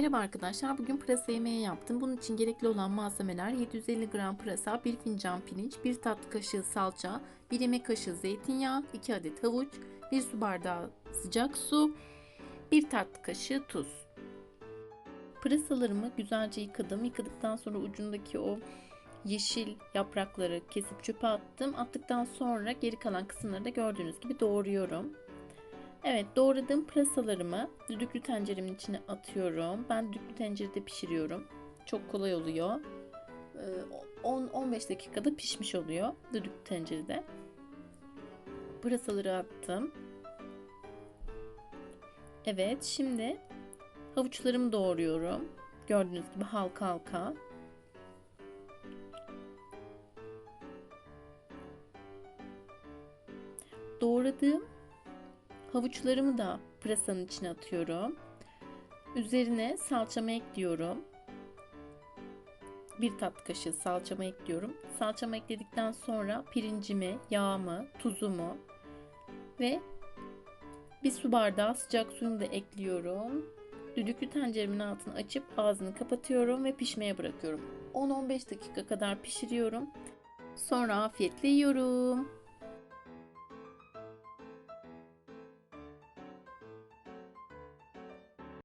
Merhaba arkadaşlar. Bugün pırasa yemeği yaptım. Bunun için gerekli olan malzemeler 750 gram pırasa, 1 fincan pirinç, 1 tatlı kaşığı salça, 1 yemek kaşığı zeytinyağı, 2 adet havuç, 1 su bardağı sıcak su, 1 tatlı kaşığı tuz. Pırasalarımı güzelce yıkadım. Yıkadıktan sonra ucundaki o yeşil yaprakları kesip çöpe attım. Attıktan sonra geri kalan kısımları da gördüğünüz gibi doğruyorum. Evet doğradığım pırasalarımı düdüklü tenceremin içine atıyorum. Ben düdüklü tencerede pişiriyorum. Çok kolay oluyor. Ee, 10-15 dakikada pişmiş oluyor düdüklü tencerede. Pırasaları attım. Evet şimdi havuçlarımı doğruyorum. Gördüğünüz gibi halka halka. Doğradığım Havuçlarımı da pırasanın içine atıyorum. Üzerine salçamı ekliyorum. Bir tatlı kaşığı salçamı ekliyorum. Salçamı ekledikten sonra pirincimi, yağımı, tuzumu ve bir su bardağı sıcak suyumu da ekliyorum. Düdüklü tenceremin altını açıp ağzını kapatıyorum ve pişmeye bırakıyorum. 10-15 dakika kadar pişiriyorum. Sonra afiyetle yiyorum.